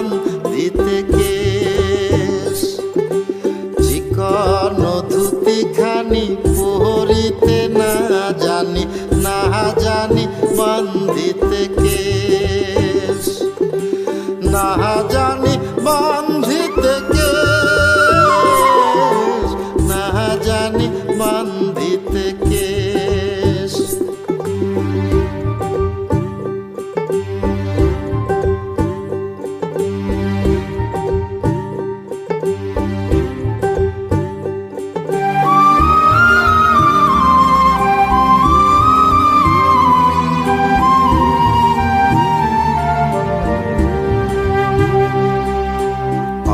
বান দিতে কেশ। চিকন ধুতি খানি পহরিতে না জানি না জানি বান দিতে কেশ। না জানি বান্ধিতে কেশ, না জানি বান্ধিতে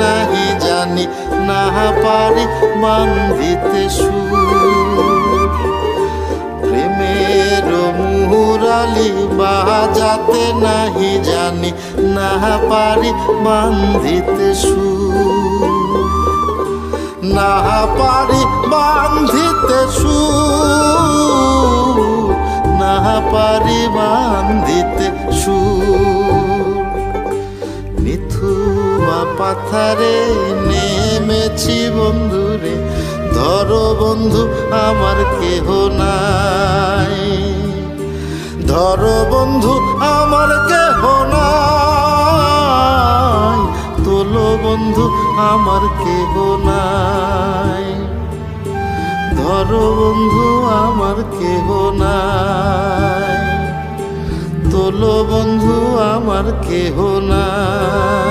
নাহি জানি, না পারি বান্ধিতে সুর। প্রেমের মুরালি বাজাতে নাহি জানি, না পারি বান্ধিতে সুর। না পারি বান্ধিতে সুর পাথারে নেমেছি বন্ধুরে, ধর বন্ধু আমার কেহ নাই। ধর বন্ধু আমার কেহ নাই, তোলো বন্ধু আমার কেহ নাই। ধর বন্ধু আমার কেহ নাই, তোলো বন্ধু আমার কেহ নাই।